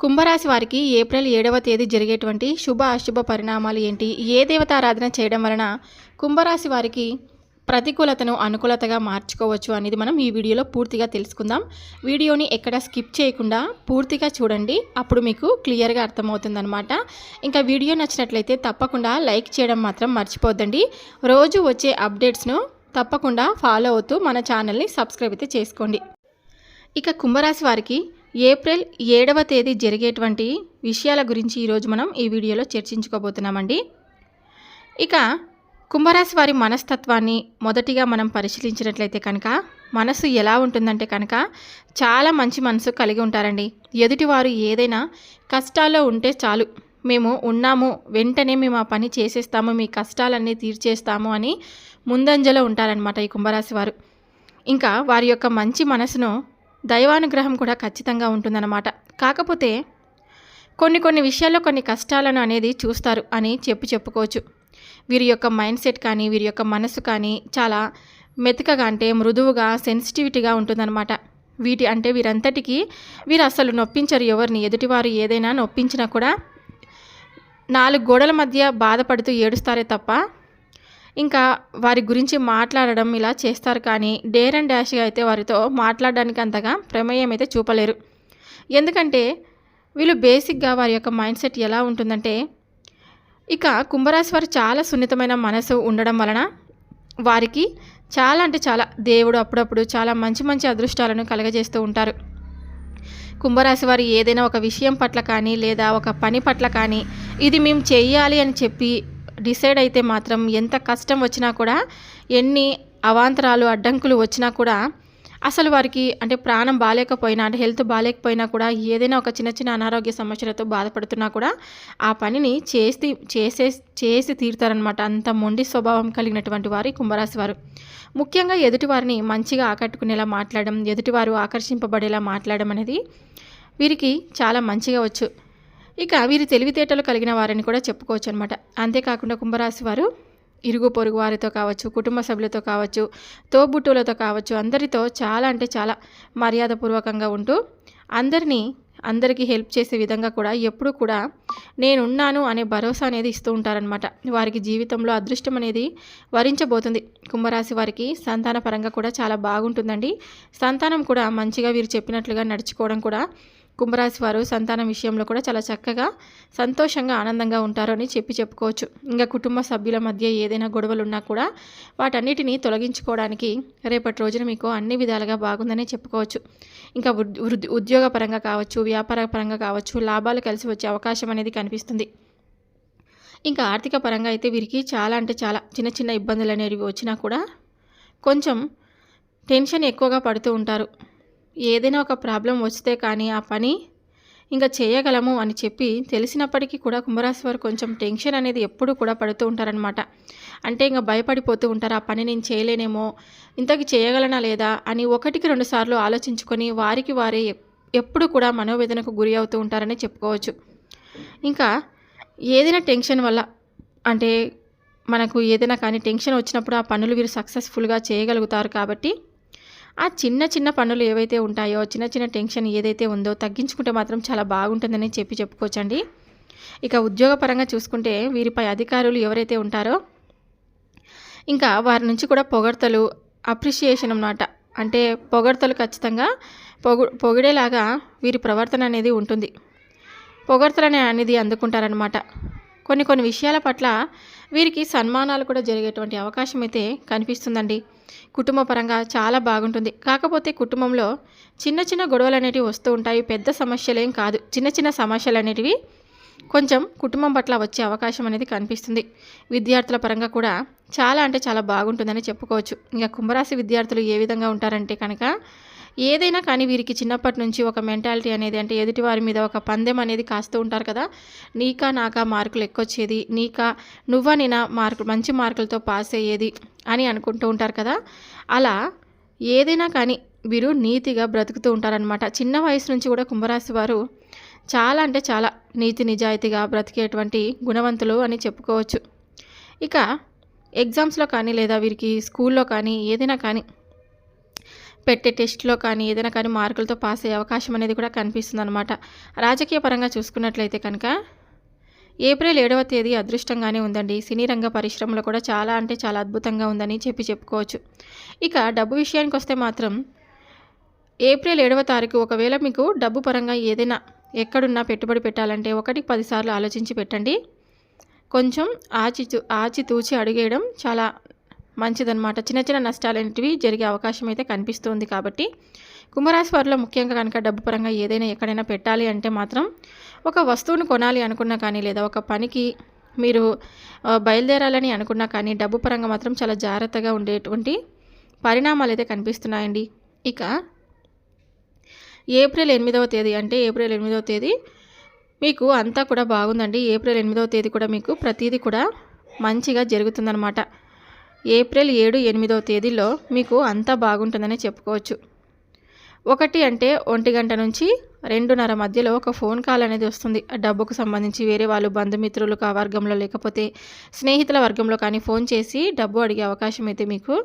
కుంభరాశి వారికి ఏప్రిల్ ఏడవ తేదీ జరిగేటువంటి శుభ అశుభ పరిణామాలు ఏంటి? ఏ దేవతారాధన చేయడం వలన కుంభరాశి వారికి ప్రతికూలతను అనుకూలతగా మార్చుకోవచ్చు అనేది మనం ఈ వీడియోలో పూర్తిగా తెలుసుకుందాం. వీడియోని ఎక్కడ స్కిప్ చేయకుండా పూర్తిగా చూడండి. అప్పుడు మీకు క్లియర్గా అర్థమవుతుందనమాట ఇంకా వీడియో నచ్చినట్లయితే తప్పకుండా లైక్ చేయడం మాత్రం మర్చిపోద్దండి. రోజు వచ్చే అప్డేట్స్ను తప్పకుండా ఫాలో అవుతూ మన ఛానల్ని సబ్స్క్రైబ్ అయితే చేసుకోండి. ఇక కుంభరాశి వారికి ఏప్రిల్ ఏడవ తేదీ జరిగేటువంటి విషయాల గురించి ఈరోజు మనం ఈ వీడియోలో చర్చించుకోబోతున్నామండి. ఇక కుంభరాశి వారి మనస్తత్వాన్ని మొదటిగా మనం పరిశీలించినట్లయితే కనుక మనసు ఎలా ఉంటుందంటే కనుక చాలా మంచి మనసు కలిగి ఉంటారండి. ఎదుటివారు ఏదైనా కష్టాల్లో ఉంటే చాలు మేము ఉన్నాము వెంటనే మేము ఆ పని చేసేస్తాము మీ కష్టాలన్నీ తీర్చేస్తాము అని ముందంజలో ఉంటారనమాట ఈ కుంభరాశి వారు. ఇంకా వారి యొక్క మంచి మనసును దైవానుగ్రహం కూడా ఖచ్చితంగా ఉంటుందన్నమాట. కాకపోతే కొన్ని కొన్ని విషయాల్లో కొన్ని కష్టాలను అనేది చూస్తారు అని చెప్పు చెప్పుకోవచ్చు. వీరి యొక్క మైండ్ సెట్ కానీ వీరి యొక్క మనసు కానీ చాలా మెతుకగా అంటే మృదువుగా సెన్సిటివిటీగా ఉంటుందన్నమాట. వీటి అంటే వీరంతటికీ వీరు అసలు నొప్పించరు ఎవరిని. ఎదుటివారు ఏదైనా నొప్పించినా కూడా నాలుగు గోడల మధ్య బాధపడుతూ ఏడుస్తారే తప్ప ఇంకా వారి గురించి మాట్లాడడం ఇలా చేస్తారు కానీ డేర్ అండ్ డాష్గా అయితే వారితో మాట్లాడడానికి అంతగా ప్రమేయం అయితే చూపలేరు. ఎందుకంటే వీళ్ళు బేసిక్గా వారి యొక్క మైండ్ సెట్ ఎలా ఉంటుందంటే ఇక కుంభరాశి వారు చాలా సున్నితమైన మనసు ఉండడం వలన వారికి చాలా అంటే చాలా దేవుడు అప్పుడప్పుడు చాలా మంచి మంచి అదృష్టాలను కలగజేస్తూ ఉంటారు. కుంభరాశి వారు ఏదైనా ఒక విషయం పట్ల కానీ లేదా ఒక పని పట్ల కానీ ఇది మేము చేయాలి అని చెప్పి డిసైడ్ అయితే మాత్రం ఎంత కష్టం వచ్చినా కూడా ఎన్ని అవాంతరాలు అడ్డంకులు వచ్చినా కూడా అసలు వారికి అంటే ప్రాణం బాగాలేకపోయినా అంటే హెల్త్ బాగాలేకపోయినా కూడా ఏదైనా ఒక చిన్న చిన్న అనారోగ్య సమస్యలతో బాధపడుతున్నా కూడా ఆ పనిని చేసి చేసే చేసి తీరుతారనమాట అంత మొండి స్వభావం కలిగినటువంటి వారి కుంభరాశి వారు. ముఖ్యంగా ఎదుటివారిని మంచిగా ఆకట్టుకునేలా మాట్లాడడం ఎదుటివారు ఆకర్షింపబడేలా మాట్లాడడం అనేది వీరికి చాలా మంచిగా వచ్చు. ఇక వీరి తెలివితేటలు కలిగిన వారని కూడా చెప్పుకోవచ్చు అనమాట అంతేకాకుండా కుంభరాశి వారు ఇరుగు పొరుగు వారితో కావచ్చు కుటుంబ సభ్యులతో కావచ్చు తోబుట్టువులతో కావచ్చు అందరితో చాలా అంటే చాలా మర్యాదపూర్వకంగా ఉంటూ అందరినీ అందరికీ హెల్ప్ చేసే విధంగా కూడా ఎప్పుడు కూడా నేనున్నాను అనే భరోసా అనేది ఇస్తూ ఉంటారనమాట వారికి జీవితంలో అదృష్టం అనేది వరించబోతుంది. కుంభరాశి వారికి సంతాన పరంగా కూడా చాలా బాగుంటుందండి. సంతానం కూడా మంచిగా వీరు చెప్పినట్లుగా నడుచుకోవడం కూడా కుంభరాశి వారు సంతానం విషయంలో కూడా చాలా చక్కగా సంతోషంగా ఆనందంగా ఉంటారు అని చెప్పి చెప్పుకోవచ్చు. ఇంకా కుటుంబ సభ్యుల మధ్య ఏదైనా గొడవలు ఉన్నా కూడా వాటన్నిటిని తొలగించుకోవడానికి రేపటి రోజున మీకు అన్ని విధాలుగా బాగుందని చెప్పుకోవచ్చు. ఇంకా ఉద్యోగ పరంగా కావచ్చు వ్యాపార పరంగా కావచ్చు లాభాలు కలిసి వచ్చే అవకాశం అనేది కనిపిస్తుంది. ఇంకా ఆర్థిక పరంగా అయితే వీరికి చాలా అంటే చాలా చిన్న చిన్న ఇబ్బందులు అనేవి వచ్చినా కూడా కొంచెం టెన్షన్ ఎక్కువగా పడుతూ ఉంటారు. ఏదైనా ఒక ప్రాబ్లం వస్తే కానీ ఆ పని ఇంకా చేయగలము అని చెప్పి తెలిసినప్పటికీ కూడా కుంభరాశి వారు కొంచెం టెన్షన్ అనేది ఎప్పుడు కూడా పడుతూ ఉంటారనమాట అంటే ఇంకా భయపడిపోతూ ఉంటారు ఆ పని నేను చేయలేనేమో ఇంతకి చేయగలనా లేదా? అని ఒకటికి రెండు సార్లు ఆలోచించుకొని వారికి వారే ఎప్పుడు కూడా మనోవేదనకు గురి అవుతూ ఉంటారని చెప్పుకోవచ్చు. ఇంకా ఏదైనా టెన్షన్ వల్ల అంటే మనకు ఏదైనా కానీ టెన్షన్ వచ్చినప్పుడు ఆ పనులు వీరు సక్సెస్ఫుల్గా చేయగలుగుతారు కాబట్టి ఆ చిన్న చిన్న పనులు ఏవైతే ఉంటాయో చిన్న చిన్న టెన్షన్ ఏదైతే ఉందో తగ్గించుకుంటే మాత్రం చాలా బాగుంటుందని చెప్పి చెప్పుకోవచ్చండి. ఇక ఉద్యోగపరంగా చూసుకుంటే వీరిపై అధికారులు ఎవరైతే ఉంటారో ఇంకా వారి నుంచి కూడా పొగడ్తలు అప్రిషియేషన్ అన్నమాట. అంటే పొగడ్తలు ఖచ్చితంగా పొగు పొగిడేలాగా వీరి ప్రవర్తన అనేది ఉంటుంది. పొగడ్తలు అనేది అందుకుంటారనమాట కొన్ని కొన్ని విషయాల పట్ల వీరికి సన్మానాలు కూడా జరిగేటువంటి అవకాశం అయితే కనిపిస్తుందండి. కుటుంబ పరంగా చాలా బాగుంటుంది. కాకపోతే కుటుంబంలో చిన్న చిన్న గొడవలు అనేటివి వస్తూ ఉంటాయి. పెద్ద సమస్యలేం కాదు. చిన్న చిన్న సమస్యలు అనేటివి కొంచెం కుటుంబం పట్ల వచ్చే అవకాశం అనేది కనిపిస్తుంది. విద్యార్థుల పరంగా కూడా చాలా అంటే చాలా బాగుంటుందని చెప్పుకోవచ్చు. ఇంకా కుంభరాశి విద్యార్థులు ఏ విధంగా ఉంటారంటే కనుక ఏదైనా కానీ వీరికి చిన్నప్పటి నుంచి ఒక మెంటాలిటీ అనేది అంటే ఎదుటి వారి మీద ఒక పందెం అనేది కాస్తూ ఉంటారు కదా. నీకా నాకా మార్కులు ఎక్కువచ్చేది. నీకా నువ్వా నేనా మార్కులు మంచి మార్కులతో పాస్ అయ్యేది అని అనుకుంటూ ఉంటారు కదా. అలా ఏదైనా కానీ వీరు నీతిగా బ్రతుకుతూ ఉంటారనమాట చిన్న వయసు నుంచి కూడా కుంభరాశి వారు చాలా అంటే చాలా నీతి నిజాయితీగా బ్రతికేటువంటి గుణవంతులు అని చెప్పుకోవచ్చు. ఇక ఎగ్జామ్స్లో కానీ లేదా వీరికి స్కూల్లో కానీ ఏదైనా కానీ పెట్టే టెస్ట్లో కానీ ఏదైనా కానీ మార్కులతో పాస్ అయ్యే అవకాశం అనేది కూడా కనిపిస్తుంది అనమాట రాజకీయ పరంగా చూసుకున్నట్లయితే కనుక ఏప్రిల్ ఏడవ తేదీ అదృష్టంగానే ఉందండి. సినీ రంగ పరిశ్రమలో కూడా చాలా అంటే చాలా అద్భుతంగా ఉందని చెప్పి చెప్పుకోవచ్చు. ఇక డబ్బు విషయానికి వస్తే మాత్రం ఏప్రిల్ ఏడవ తారీఖు ఒకవేళ మీకు డబ్బు పరంగా ఏదైనా ఎక్కడున్నా పెట్టుబడి పెట్టాలంటే ఒకటికి పదిసార్లు ఆలోచించి పెట్టండి. కొంచెం ఆచి ఆచితూచి అడిగేయడం చాలా మంచిదన్నమాట. చిన్న చిన్న నష్టాలు అనేటివి జరిగే అవకాశం అయితే కనిపిస్తుంది కాబట్టి కుంభరాశి వారిలో ముఖ్యంగా కనుక డబ్బు పరంగా ఏదైనా ఎక్కడైనా పెట్టాలి అంటే మాత్రం ఒక వస్తువును కొనాలి అనుకున్నా కానీ లేదా ఒక పనికి మీరు బయలుదేరాలని అనుకున్నా కానీ డబ్బు పరంగా మాత్రం చాలా జాగ్రత్తగా ఉండేటువంటి పరిణామాలు అయితే కనిపిస్తున్నాయండి. ఇక ఏప్రిల్ ఎనిమిదవ తేదీ అంటే ఏప్రిల్ ఎనిమిదవ తేదీ మీకు అంతా కూడా బాగుందండి. ఏప్రిల్ ఎనిమిదవ తేదీ కూడా మీకు ప్రతిదీ కూడా మంచిగా జరుగుతుందనమాట ఏప్రిల్ ఏడు ఎనిమిదవ తేదీలో మీకు అంతా బాగుంటుందని చెప్పుకోవచ్చు. ఒకటి అంటే ఒంటి గంట నుంచి రెండున్నర మధ్యలో ఒక ఫోన్ కాల్ అనేది వస్తుంది. డబ్బుకు సంబంధించి వేరే వాళ్ళు బంధుమిత్రులు కా వర్గంలో లేకపోతే స్నేహితుల వర్గంలో కానీ ఫోన్ చేసి డబ్బు అడిగే అవకాశం అయితే మీకు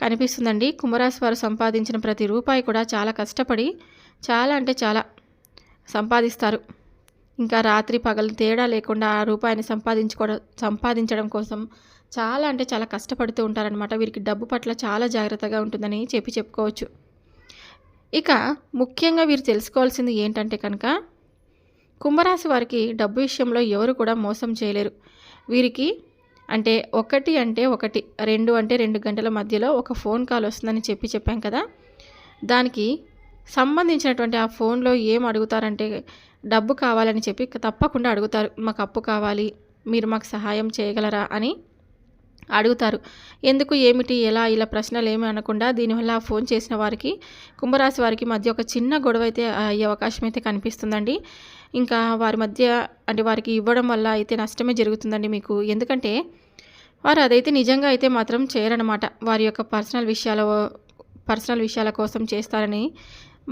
కనిపిస్తుందండి. కుంభరాశి వారు సంపాదించిన ప్రతి రూపాయి కూడా చాలా కష్టపడి చాలా అంటే చాలా సంపాదిస్తారు. ఇంకా రాత్రి పగలు తేడా లేకుండా ఆ రూపాయిని సంపాదించుకోవడం సంపాదించడం కోసం చాలా అంటే చాలా కష్టపడుతూ ఉంటారనమాట వీరికి డబ్బు పట్ల చాలా జాగ్రత్తగా ఉంటుందని చెప్పి చెప్పుకోవచ్చు. ఇక ముఖ్యంగా వీరు తెలుసుకోవాల్సింది ఏంటంటే కనుక కుంభరాశి వారికి డబ్బు విషయంలో ఎవరు కూడా మోసం చేయలేరు. వీరికి అంటే ఒకటి అంటే ఒకటి రెండు అంటే రెండు గంటల మధ్యలో ఒక ఫోన్ కాల్ వస్తుందని చెప్పి చెప్పాం కదా. దానికి సంబంధించినటువంటి ఆ ఫోన్లో ఏం అడుగుతారంటే డబ్బు కావాలని చెప్పి తప్పకుండా అడుగుతారు. మాకు అప్పు కావాలి మీరు మాకు సహాయం చేయగలరా అని అడుగుతారు. ఎందుకు ఏమిటి ఎలా ఇలా ప్రశ్నలు ఏమి అనకుండా దీనివల్ల ఫోన్ చేసిన వారికి కుంభరాశి వారికి మధ్య ఒక చిన్న గొడవ అయితే అయ్యే అవకాశం అయితే కనిపిస్తుందండి. ఇంకా వారి మధ్య అంటే వారికి ఇవ్వడం వల్ల అయితే నష్టమే జరుగుతుందండి మీకు. ఎందుకంటే వారు అదైతే నిజంగా అయితే మాత్రం చేయరనమాట వారి యొక్క పర్సనల్ విషయాల పర్సనల్ విషయాల కోసం చేస్తారని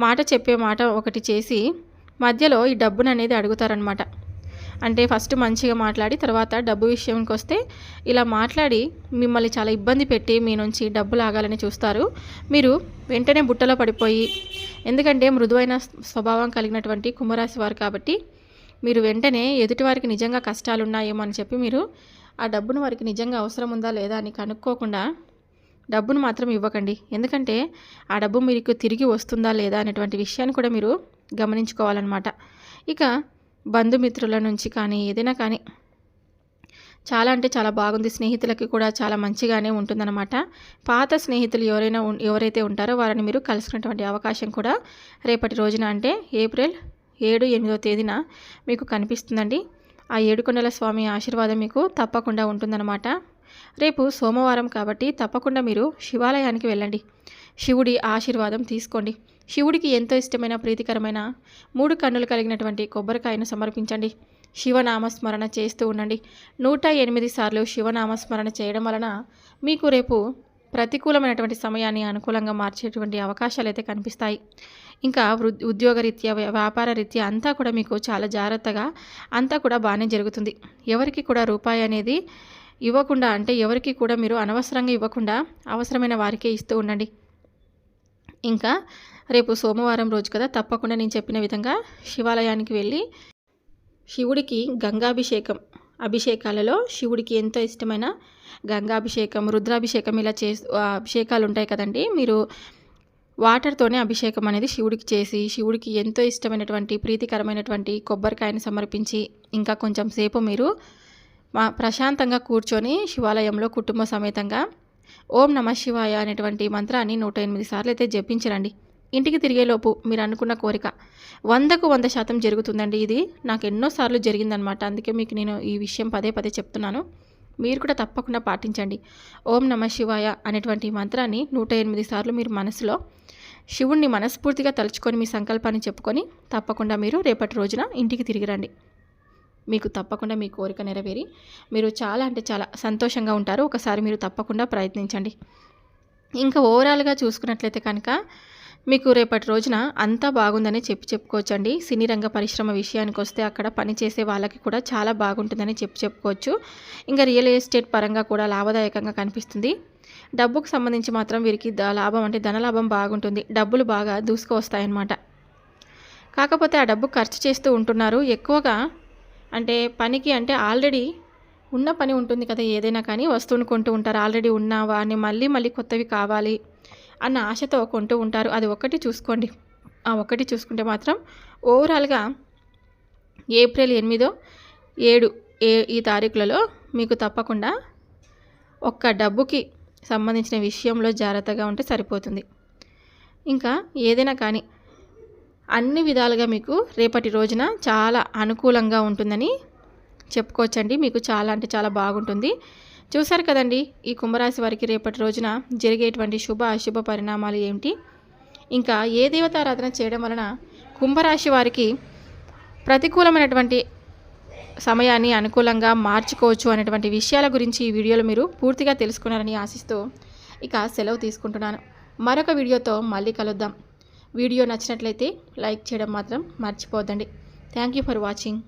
మాట చెప్పే మాట ఒకటి చేసి మధ్యలో ఈ డబ్బును అనేది అడుగుతారనమాట అంటే ఫస్ట్ మంచిగా మాట్లాడి తర్వాత డబ్బు విషయంకి వస్తే ఇలా మాట్లాడి మిమ్మల్ని చాలా ఇబ్బంది పెట్టి మీ నుంచి డబ్బు లాగాలని చూస్తారు. మీరు వెంటనే బుట్టలో పడిపోయి ఎందుకంటే మృదువైన స్వభావం కలిగినటువంటి కుంభరాశి వారు కాబట్టి మీరు వెంటనే ఎదుటివారికి నిజంగా కష్టాలున్నాయేమో అని చెప్పి మీరు ఆ డబ్బును వారికి నిజంగా అవసరం ఉందా లేదా అని కనుక్కోకుండా డబ్బును మాత్రం ఇవ్వకండి. ఎందుకంటే ఆ డబ్బు మీకు తిరిగి వస్తుందా లేదా అనేటువంటి విషయాన్ని కూడా మీరు గమనించుకోవాలన్నమాట. ఇక బంధుమిత్రుల నుంచి కానీ ఏదైనా కానీ చాలా అంటే చాలా బాగుంది. స్నేహితులకి కూడా చాలా మంచిగానే ఉంటుందన్నమాట. పాత స్నేహితులు ఎవరైనా ఎవరైతే ఉంటారో వారిని మీరు కలుసుకున్నటువంటి అవకాశం కూడా రేపటి రోజున అంటే ఏప్రిల్ ఏడు ఎనిమిదో తేదీన మీకు కనిపిస్తుందండి. ఆ ఏడుకొండల స్వామి ఆశీర్వాదం మీకు తప్పకుండా ఉంటుందన్నమాట. రేపు సోమవారం కాబట్టి తప్పకుండా మీరు శివాలయానికి వెళ్ళండి. శివుడి ఆశీర్వాదం తీసుకోండి. శివుడికి ఎంతో ఇష్టమైన ప్రీతికరమైన మూడు కన్నులు కలిగినటువంటి కొబ్బరికాయను సమర్పించండి. శివనామస్మరణ చేస్తూ ఉండండి. నూట ఎనిమిది సార్లు శివనామస్మరణ చేయడం వలన మీకు రేపు ప్రతికూలమైనటువంటి సమయాన్ని అనుకూలంగా మార్చేటువంటి అవకాశాలు అయితే కనిపిస్తాయి. ఇంకా ఉద్యోగ రీత్యా వ్యాపార రీత్యా అంతా కూడా మీకు చాలా జాగ్రత్తగా అంతా కూడా బాగానే జరుగుతుంది. ఎవరికి కూడా రూపాయి అనేది ఇవ్వకుండా అంటే ఎవరికి కూడా మీరు అనవసరంగా ఇవ్వకుండా అవసరమైన వారికే ఇస్తూ ఉండండి. ఇంకా రేపు సోమవారం రోజు కదా తప్పకుండా నేను చెప్పిన విధంగా శివాలయానికి వెళ్ళి శివుడికి గంగాభిషేకం అభిషేకాలలో శివుడికి ఎంతో ఇష్టమైన గంగాభిషేకం రుద్రాభిషేకం ఇలా చే అభిషేకాలు ఉంటాయి కదండి. మీరు వాటర్తోనే అభిషేకం అనేది శివుడికి చేసి శివుడికి ఎంతో ఇష్టమైనటువంటి ప్రీతికరమైనటువంటి కొబ్బరికాయని సమర్పించి ఇంకా కొంచెం సేపు మీరు మా ప్రశాంతంగా కూర్చొని శివాలయంలో కుటుంబ సమేతంగా ఓం నమ శివాయ అనేటువంటి మంత్రాన్ని నూట ఎనిమిది సార్లు అయితే జపించరండి. ఇంటికి తిరిగేలోపు మీరు అనుకున్న కోరిక. వందకు వంద శాతం జరుగుతుందండి ఇది. నాకు ఎన్నోసార్లు జరిగిందనమాట అందుకే మీకు నేను ఈ విషయం పదే పదే చెప్తున్నాను. మీరు కూడా తప్పకుండా పాటించండి. ఓం నమ శివాయ అనేటువంటి మంత్రాన్ని నూట ఎనిమిది సార్లు మీరు మనసులో శివుణ్ణి మనస్ఫూర్తిగా తలుచుకొని మీ సంకల్పాన్ని చెప్పుకొని తప్పకుండా మీరు రేపటి రోజున ఇంటికి తిరిగి రండి. మీకు తప్పకుండా మీ కోరిక నెరవేరి మీరు చాలా అంటే చాలా సంతోషంగా ఉంటారు. ఒకసారి మీరు తప్పకుండా ప్రయత్నించండి. ఇంకా ఓవరాల్గా చూసుకున్నట్లయితే కనుక మీకు రేపటి రోజున అంతా బాగుందని చెప్పి చెప్పుకోవచ్చండి. సినీ రంగ పరిశ్రమ విషయానికి వస్తే అక్కడ పనిచేసే వాళ్ళకి కూడా చాలా బాగుంటుందని చెప్పి చెప్పుకోవచ్చు. ఇంకా రియల్ ఎస్టేట్ పరంగా కూడా లాభదాయకంగా కనిపిస్తుంది. డబ్బుకు సంబంధించి మాత్రం వీరికి ద లాభం అంటే ధనలాభం బాగుంటుంది. డబ్బులు బాగా దూసుకు వస్తాయన్నమాట కాకపోతే ఆ డబ్బు ఖర్చు చేస్తూ ఉంటున్నారు. ఎక్కువగా అంటే పనికి అంటే ఆల్రెడీ ఉన్న పని ఉంటుంది కదా ఏదైనా కానీ వస్తువును కొంటూ ఉంటారు. ఆల్రెడీ ఉన్నావా అని మళ్ళీ మళ్ళీ కొత్తవి కావాలి అన్న ఆశతో కొంటూ ఉంటారు. అది ఒకటి చూసుకోండి. ఆ ఒకటి చూసుకుంటే మాత్రం ఓవరాల్గా ఏప్రిల్ ఎనిమిదో ఏడు ఏ ఈ తారీఖులలో మీకు తప్పకుండా ఒక్క డబ్బుకి సంబంధించిన విషయంలో జాగ్రత్తగా ఉంటే సరిపోతుంది. ఇంకా ఏదైనా కానీ అన్ని విధాలుగా మీకు రేపటి రోజున చాలా అనుకూలంగా ఉంటుందని చెప్పుకోవచ్చండి. మీకు చాలా అంటే చాలా బాగుంటుంది. చూసారు కదండి ఈ కుంభరాశి వారికి రేపటి రోజున జరిగేటువంటి శుభ అశుభ పరిణామాలు ఏమిటి? ఇంకా ఏ దేవతారాధన చేయడం వలన కుంభరాశి వారికి ప్రతికూలమైనటువంటి సమయాన్ని అనుకూలంగా మార్చుకోవచ్చు అనేటువంటి విషయాల గురించి ఈ వీడియోలో మీరు పూర్తిగా తెలుసుకున్నారని ఆశిస్తూ ఇక సెలవు తీసుకుంటున్నాను. మరొక వీడియోతో మళ్ళీ కలుద్దాం. వీడియో నచ్చినట్లయితే లైక్ చేయడం మాత్రం మర్చిపోద్దండి థ్యాంక్ యూ ఫర్ వాచింగ్